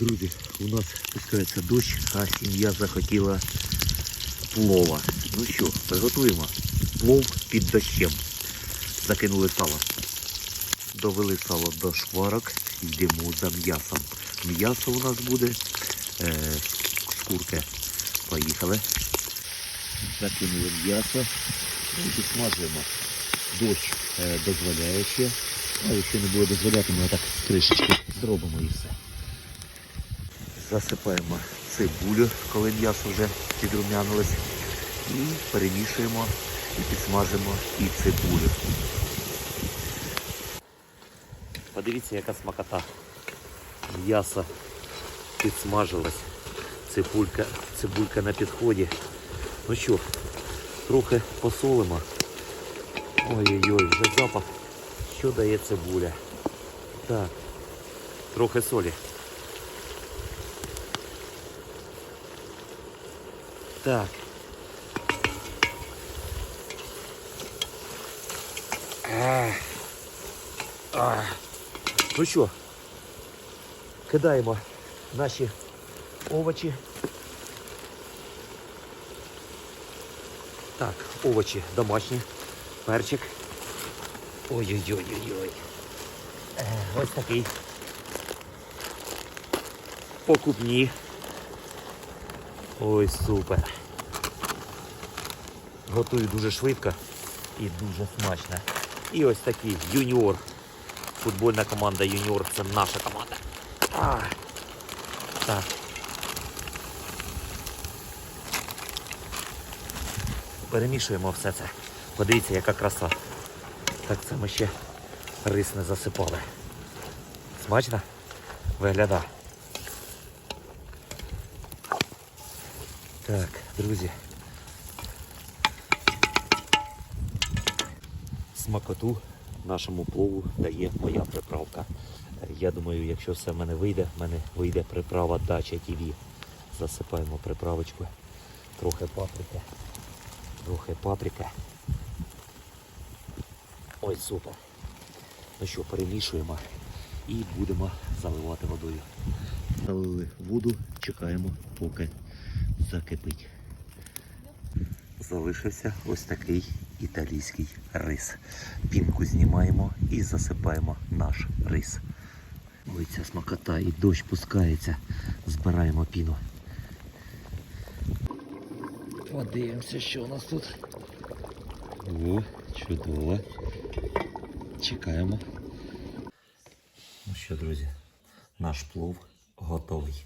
Друзі, у нас спускається дощ, а сім'я захотіла плова. Ну що, приготуємо. Плов під дощем. Закинули сало. Довели сало до шкварок, йдемо за м'ясом. М'ясо у нас буде е, з. Поїхали. Закинули м'ясо Ну, і підсмажуємо. Дощ е, дозволяє ще. А якщо не буде дозволяти, ми так трішечки зробимо і все. Засипаємо цибулю, коли м'ясо вже підрум'янилось. І перемішуємо і підсмажимо і цибулю. Подивіться, яка смакота. М'ясо підсмажилось. Цибулька, цибулька на підході. Ну що, трохи посолимо. Ой-ой-ой, вже запах. Що дає цибуля? Так, трохи солі. Так. Ах. Ну що, кидаємо наші овочі. Так, овочі домашні, перчик. Ой-ой-ой-ой-ой. Е, Ось такий. Покупні. Ой, супер. Готую дуже швидко і дуже смачно. І ось такий юніор. Футбольна команда юніор це наша команда. А, так. Перемішуємо все це. Подивіться, яка краса. Так це ми ще рис не засипали. Смачно? Виглядає. Так, друзі. Смакоту нашому плову дає моя приправка. Я думаю, якщо все в мене вийде, в мене вийде приправа Дача ТВ. Засипаємо приправочку. Трохи паприки. Трохи паприки. Ой, супер. Ну що, перемішуємо і будемо заливати водою. Залили воду, чекаємо, поки закипить. Залишився ось такий італійський рис. Пінку знімаємо і засипаємо наш рис. Ой, ця смакота і дощ пускається. Збираємо піну. Подивимося, що у нас тут. О, чудово. Чекаємо. Ну що, друзі, наш плов готовий.